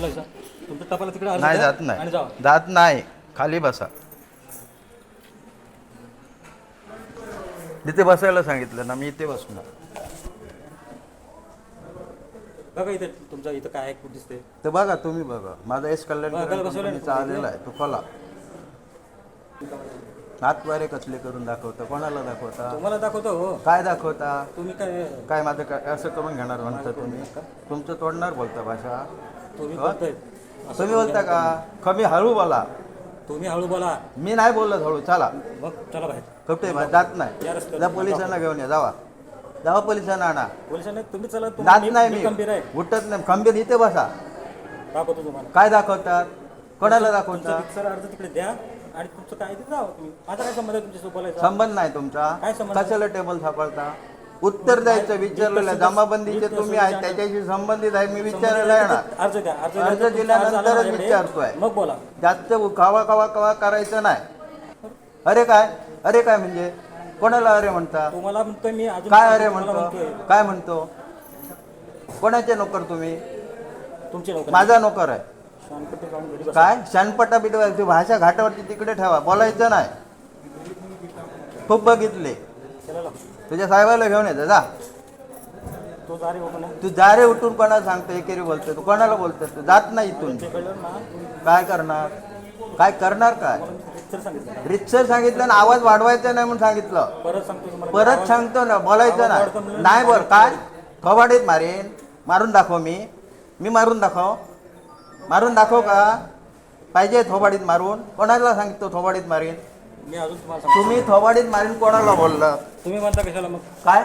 बोलायचं तुमच्या टपाला तिकडे अर्ज नाही जात आणि नाही जावा. जात नाही. खाली बसा. जिथे बसायला सांगितलं ना मी इथे बसणार. बघा इथे तुमच्या इथं काय आहे, कुठं दिसते तर बघा तुम्ही बघा. माझा एस कल्याण बसवलंय ना. आलेला आहे. तो खोला. हातवारे कसले करून दाखवता? कोणाला दाखवता? तुम्हाला दाखवतो हो. काय दाखवता? तुम्ही काय काय माझं काय असं करून घेणार म्हणता तुम्ही? तुमचं तोडणार बोलता भाषा? तुम्ही हो? बोलताय. तुम्ही बोलता का? कमी हळू बोला. तुम्ही हळू बोला. मी नाही बोलत हळू चला. मग चला बाहेर. कुठे जात या नाही रस्त्यावर जा पोलिसांना घेऊन या जावा. जावा पोलिसांना आणा. पोलिसांनी तुम्ही चला जात नाही मी मी. गंभीर आहे. उठत नाही. खंबीर इथे बसा. दाखवतो तुम्हाला. काय दाखवतात? कोणाला तुमचा दाखवता रिक्सर अर्ज तिकडे द्या आणि तुमचं काय ते जावं तुम्ही. माझा काय संबंध आहे तुमच्यासोबत बोलायचा संबंध नाही तुमचा. काय संबंध? कशाला टेबल सापडता? उत्तर द्यायचं विचारलेलं जमाबंदीचे तुम्ही आहेत त्याच्याशी संबंधित आहे मी विचारायला येणार. अर्ज द्या अर्ज दिल्यानंतरच. विचारतोय. मग बोला. जास्त कवा कवा कवा करायचं नाही. अरे काय? अरे काय म्हणजे? कोणाला अरे म्हणता? तुम्हाला म्हणतोय मी अजून काय अरे म्हणतो? काय म्हणतो? कोणाचे नोकर तुम्ही? तुमचे माझा नोकर आहे. काय? शानपटा बिटवायची भाषा घाटावरती तिकडे ठेवा. बोलायचं नाही. खूप बघितले. तुझ्या साहेबाला घेऊन येतं जा तो जारी तू उठून कोणाला सांगतो एकेरी बोलतोय तू कोणाला बोलतोय तू? जात नाही इथून. कळलं ना. काय करणार? काय करणार काय? सांगितलं. रितसर सांगितलं ना आवाज वाढवायचा नाही म्हणून सांगितलं. परत सांगतो तुम्हाला. परत सांगतो ना बोलायचं नाही. नाही बोल काय? कबाडीत मारेन. मारून दाखव मी. मी मारून दाखव. मारून दाखव का? पाहिजे थोबाडीत मारून. कोणाला सांगतो थोबाडीत मारीन? मी अजून तुम्हाला सांगतो. तुम्ही थोबाडीत मारीन कोणाला बोलला? तुम्ही म्हणता कशाला मग? काय?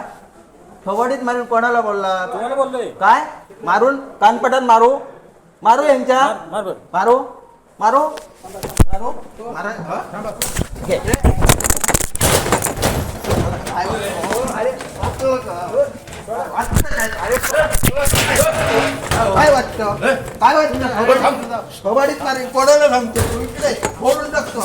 थोबाडीत मारीन कोणाला बोलला? तुम्हाला बोललोय? काय? मारून? कानपटात मारू? मारू यांच्या? मार मार बरं. मारू? मारू? मारू? मारा हा? घे. अरे, वाटतं? का? वाटतं काय? अरे, काय वाटतं काय वाटतं कबाडीत मारेन. कोणाला सांगतो तू? इकडे बोलून टाकतो.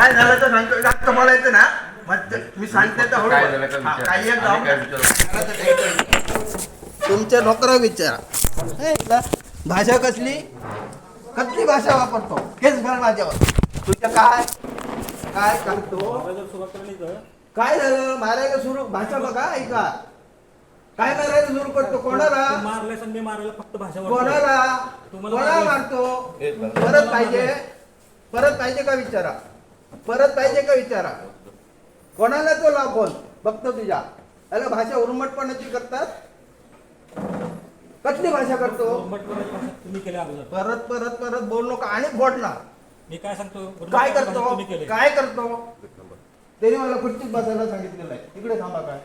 काय झालं तर सांगतो जास्त बोलायचं ना? मग ते- मी सांगते तर हळू काय बोल. झालं का हा, विचार? काही एक काय. विचारू? तुमच्या नोकरा विचारा. हे, भाषा कसली? कसली भाषा वापरतो? हेच घाल माझ्यावर. तुझ्या काय? काय तर काय झालं? मारायला सुरू भाषा बघा ऐका. काय मारायला सुरू करतो? कोणाला? मारले संधी मारायला फक्त भाषा. कोणाला? तुम्हाला कोणाला. मारतो? परत पाहिजे. परत पाहिजे का विचारा? परत पाहिजे का विचारा? कोणाला तो लागून बघतो तुझ्या. त्याला भाषा उर्मटपणाची करतात? कसली भाषा करतो? तुम्ही केल्या अगोदर. परत परत परत बोल नका आणि फोडणार मी काय सांगतो? काय करतो? तुम्ही केली. काय करतो? त्याने मला खुर्चीत बसायला सांगितलेलं आहे. तिकडे थांबा काय.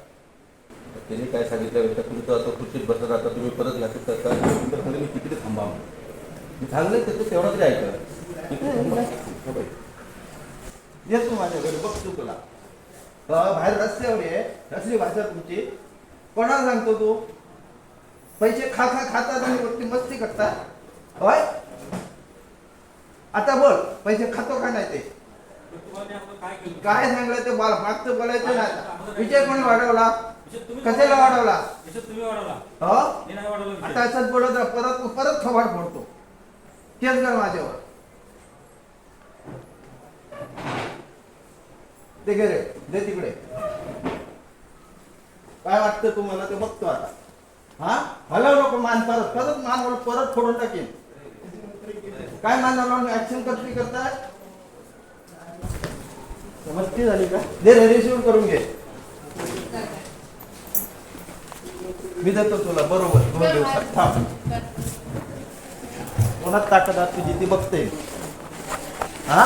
त्यांनी काय सांगितलं? तर तुम्ही तर आता खुर्चीत बसत आता तुम्ही परत तर तर म्हणे मी तिकडे थांबा मी सांगलं त्याचं तेवढा तरी ऐका तिकडे थांबा. बाई. येतो माझ्या घरी बघतो तुला. बाहेर रस्त्यावर आहे असली भाषा तुमची कोणाला सांगतो तू? पैसे खा खा खातात आणि वरती मस्ती करतात. होय? आता बोल पैसे खातो का नाही ते? काय सांगलं ते बाल मागचं बोलायचं नाही आता. विजय कोणी वाढवला? कशाला वाढवला? हो? आता असंच बोलत परत परत थोबाड फोडतो. केस कर माझ्यावर. ते घरे दे तिकडे. काय वाटतं तुम्हाला? ते बघतो आता. हा? हलव नको मान परत. परत मान परत फोडून टाकेन. काय मानणार लावून ऍक्शन कसली करताय समजती झाली का? दे रे रिसिव्ह करून घे. मी देतो तुला बरोबर. दोन दिवसात. थांब. कोणाच ताकद आहे तुझी? ती बघते. हा?